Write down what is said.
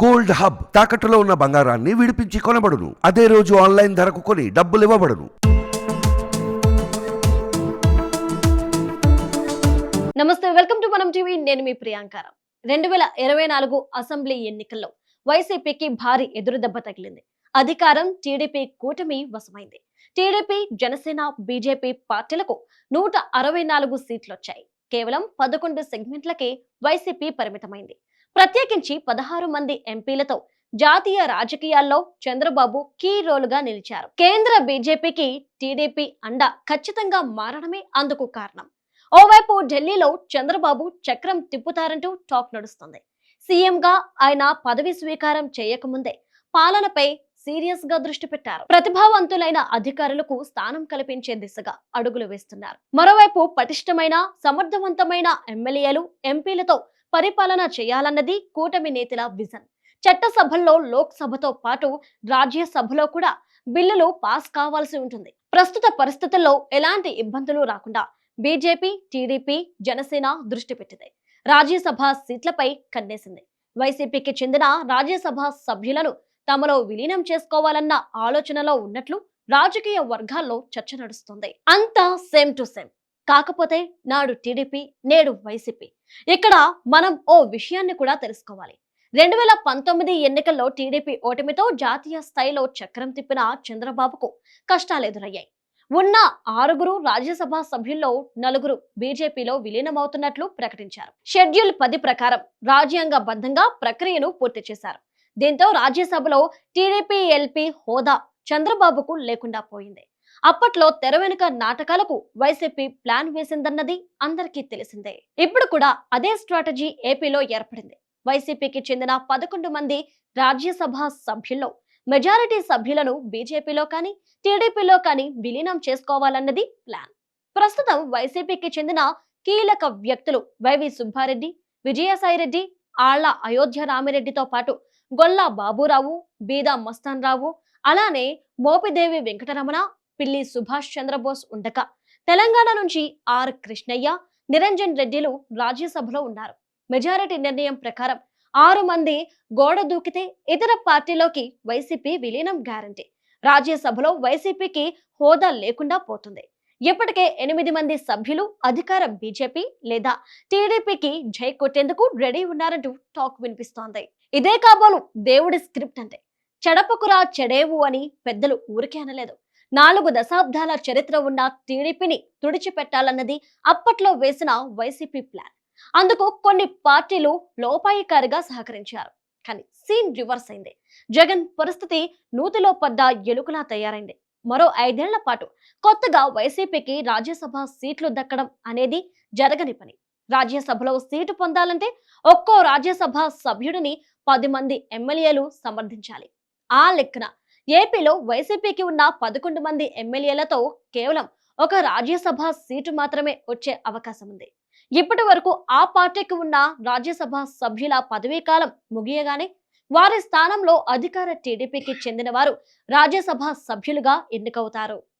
Gold hub తాకట్టులో ఉన్న బంగారాన్ని విడిపించి కొనబడును. అదే రోజు ఆన్లైన్ ధరకు కొని డబ్బులు ఇవ్వబడును. నమస్తే వెల్కమ్ టు మనం టీవీ. నేను మీ ప్రియాంకారం రెండు వేల ఇరవై నాలుగు అసెంబ్లీ ఎన్నికల్లో వైసీపీకి భారీ ఎదురుదెబ్బ తగిలింది. అధికారం టీడీపీ కూటమి వశమైంది. టీడీపీ జనసేన బీజేపీ పార్టీలకు నూట అరవై నాలుగు సీట్లు వచ్చాయి కేవలం పదకొండు సెగ్మెంట్లకే వైసీపీ పరిమితమైంది. ప్రత్యేకించి పదహారు మంది ఎంపీలతో జాతీయ రాజకీయాల్లో చంద్రబాబు కీ రోలుగా నిలిచారు. కేంద్ర బీజేపీకి టీడీపీ అండ ఖచ్చితంగా మారడమే అందుకు కారణం. ఓవైపు ఢిల్లీలో చంద్రబాబు చక్రం తిప్పుతారంటూ టాక్ నడుస్తుంది. సీఎంగా ఆయన పదవి స్వీకారం చేయకముందే పాలనపై సీరియస్గా దృష్టి పెట్టారు. ప్రతిభావంతులైన అధికారులకు స్థానం కల్పించే దిశగా అడుగులు వేస్తున్నారు. మరోవైపు పటిష్టమైన సమర్థవంతమైన ఎమ్మెల్యేలు ఎంపీలతో పరిపాలన చేయాలన్నది కూటమి నేతల విజన్. చట్టసభల్లో లోక్సభతో పాటు రాజ్యసభలో కూడా బిల్లులు పాస్ కావాల్సి ఉంటుంది. ప్రస్తుత పరిస్థితుల్లో ఎలాంటి ఇబ్బందులు రాకుండా బీజేపీ టీడీపీ జనసేన దృష్టి పెట్టింది. రాజ్యసభ సీట్లపై కన్నేసింది. వైసీపీకి చెందిన రాజ్యసభ సభ్యులను తమలో విలీనం చేసుకోవాలన్న ఆలోచనలో ఉన్నట్లు రాజకీయ వర్గాల్లో చర్చ నడుస్తుంది. అంతా సేమ్ టు సేమ్. కాకపోతే నాడు టీడీపీ నేడు వైసీపీ. ఇక్కడ మనం ఓ విషయాన్ని కూడా తెలుసుకోవాలి. రెండు వేల పంతొమ్మిది ఎన్నికల్లో టీడీపీ ఓటమితో జాతీయ స్థాయిలో చక్రం తిప్పిన చంద్రబాబుకు కష్టాలు ఎదురయ్యాయి ఉన్న ఆరుగురు రాజ్యసభ సభ్యుల్లో నలుగురు బీజేపీలో విలీనమవుతున్నట్లు ప్రకటించారు. షెడ్యూల్ పది ప్రకారం రాజ్యాంగబద్ధంగా ప్రక్రియను పూర్తి చేశారు. దీంతో రాజ్యసభలో టీడీపీ ఎల్పీ హోదా చంద్రబాబుకు లేకుండా పోయింది. అప్పట్లో తెర వెనుక నాటకాలకు వైసీపీ ప్లాన్ వేసిందన్నది అందరికీ తెలిసిందే. ఇప్పుడు కూడా అదే స్ట్రాటజీ ఏపీలో ఏర్పడింది. వైసీపీకి చెందిన పదకొండు మంది రాజ్యసభ సభ్యుల్లో మెజారిటీ సభ్యులను బీజేపీలో కానీ టీడీపీలో కానీ విలీనం చేసుకోవాలన్నది ప్లాన్. ప్రస్తుతం వైసీపీకి చెందిన కీలక వ్యక్తులు వైవి సుబ్బారెడ్డి విజయసాయిరెడ్డి ఆళ్ళ అయోధ్య రామిరెడ్డితో పాటు గొల్లా బాబురావు బీదా మస్తాన్ రావు అలానే మోపిదేవి వెంకటరమణ పిల్లి సుభాష్ చంద్రబోస్ ఉండగా తెలంగాణ నుంచి ఆర్ కృష్ణయ్య నిరంజన్ రెడ్డిలు రాజ్యసభలో ఉన్నారు. మెజారిటీ నిర్ణయం ప్రకారం ఆరు మంది గోడ దూకితే ఇతర పార్టీలోకి వైసీపీ విలీనం గ్యారంటీ. రాజ్యసభలో వైసీపీకి హోదా లేకుండా పోతుంది. ఇప్పటికే ఎనిమిది మంది సభ్యులు అధికార బీజేపీ లేదా టీడీపీకి జై కొట్టేందుకు రెడీ ఉన్నారంటూ టాక్ వినిపిస్తోంది. ఇదే కాబోలు దేవుడి స్క్రిప్ట్ అంటే. చెడపకురా చెడేవు అని పెద్దలు ఊరికే అనలేదు. నాలుగు దశాబ్దాల చరిత్ర ఉన్న టీడీపీని తుడిచిపెట్టాలన్నది అప్పట్లో వేసిన వైసీపీ ప్లాన్. అందుకు కొన్ని పార్టీలు లోపాయికారిగా సహకరించారు. కానీ సీన్ రివర్స్ అయింది. జగన్ పరిస్థితి నూతిలో పడ్డ ఎలుకలా తయారైంది. మరో ఐదేళ్ళ పాటు కొత్తగా వైసీపీకి రాజ్యసభ సీట్లు దక్కడం అనేది జరగని పని. రాజ్యసభలో సీటు పొందాలంటే ఒక్కో రాజ్యసభ సభ్యుడిని పది మంది ఎమ్మెల్యేలు సమర్థించాలి. ఆ లెక్కన ఏపీలో వైసీపీకి ఉన్న పదకొండు మంది ఎమ్మెల్యేలతో కేవలం ఒక రాజ్యసభ సీటు మాత్రమే వచ్చే అవకాశం ఉంది. ఇప్పటి వరకు ఆ పార్టీకి ఉన్న రాజ్యసభ సభ్యుల పదవీ కాలం ముగియగానే వారి స్థానంలో అధికార టీడీపీకి చెందిన వారు రాజ్యసభ సభ్యులుగా ఎన్నికవుతారు.